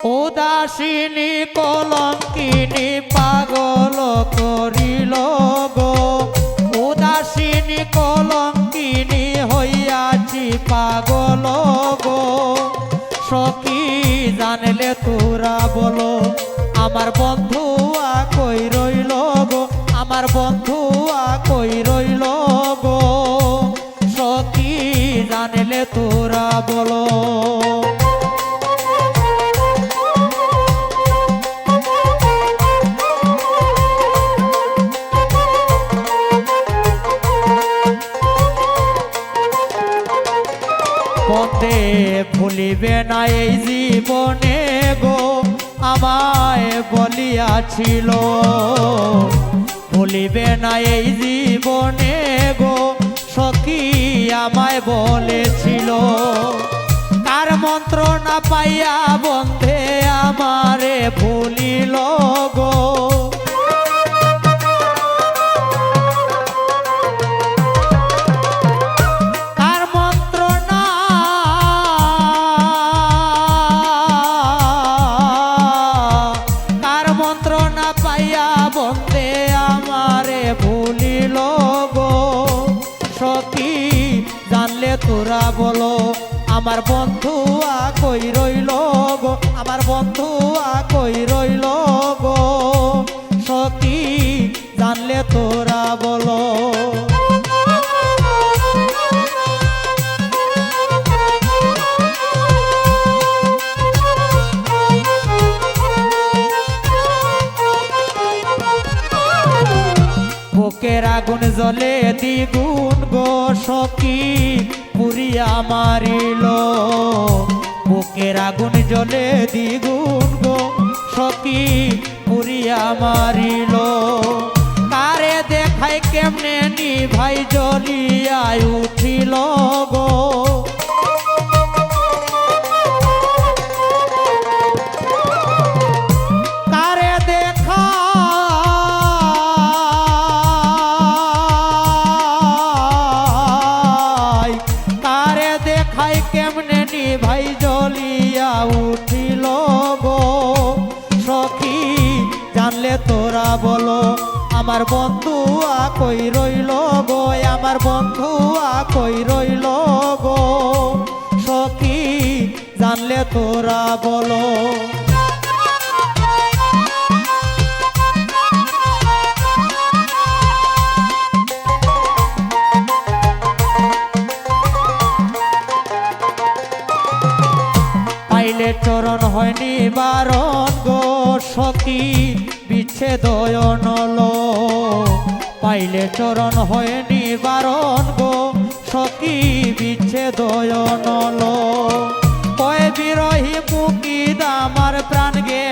উদাসিনী কলঙ্কিনী পাগল করিল গো। উদাসিনী কলঙ্কিনী হইয়াছি পাগল গো। সখী জানলে তোরা বলো, আমার বন্ধু কই রইল গো? আমার বন্ধু কই রইল গো? সখী জানলে তোরা বলো পথে ভুলিবে না এই জীবনে গো, আমায় বলিয়াছিল। ভুলিবে না এই জীবনে গো, সখী আমায় বলেছিল। কার মন্ত্র না পাইয়া বন্ধে আমারে ভুলিল গো? তোরা বলো, আমার বন্ধু কই রইল গো? আমার বন্ধু কই রইল গো? সখী জানলে তোরা বলো। বুকের আগুন জ্বলে দ্বিগুণ গো সখী পুরিয়া মারিল বুকের আগুন জলে দ্বিগুণ গো, সখী পুরিয়া মারিল কারে দেখায় কেমনে নি ভাই জ্বলিয়ায় উঠিল গো? ভাই জলিয়া উঠিল গো। সখী, জানলে তোরা বলো, আমার বন্ধু কই রইল গো? আমার বন্ধু কই রইল গো? সখী, জানলে তোরা বলো পাইলে চরণ হয়নি বারণ গো সতী বিচ্ছেদ নল পাইলে চরণ হয়নি বারণ গো সখী বিচ্ছেদ নল কয় বিরহী মুকিদ আমার প্রাণ গেল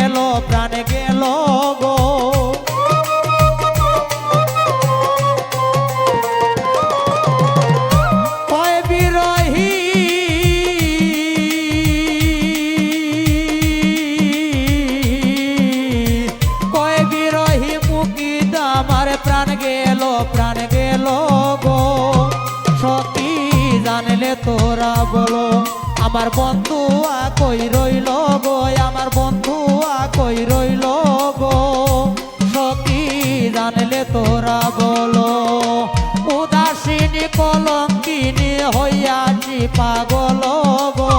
তোরা বলো, আমার বন্ধু কই রইল গো, আমার বন্ধু কই রইল গো? সখী জানলে তোরা বলো, উদাসিনী কলঙ্কিনী হইয়াছি পাগল গো।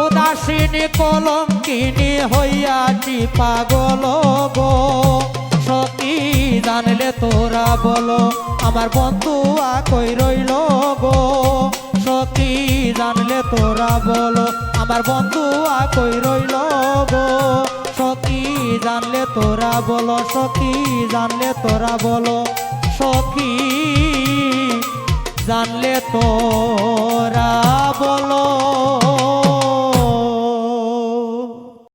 উদাসিনী কলঙ্কিনী হইয়াছি পাগল গো। জানলে তোরা বলো, আমার বন্ধু কই রইল গো? সতী জানলে তোরা বলো, আমার বন্ধু কই রইল গো? সতী জানলে তোরা বলো, সতী জানলে তোরা বলো সখী জানলে তোরা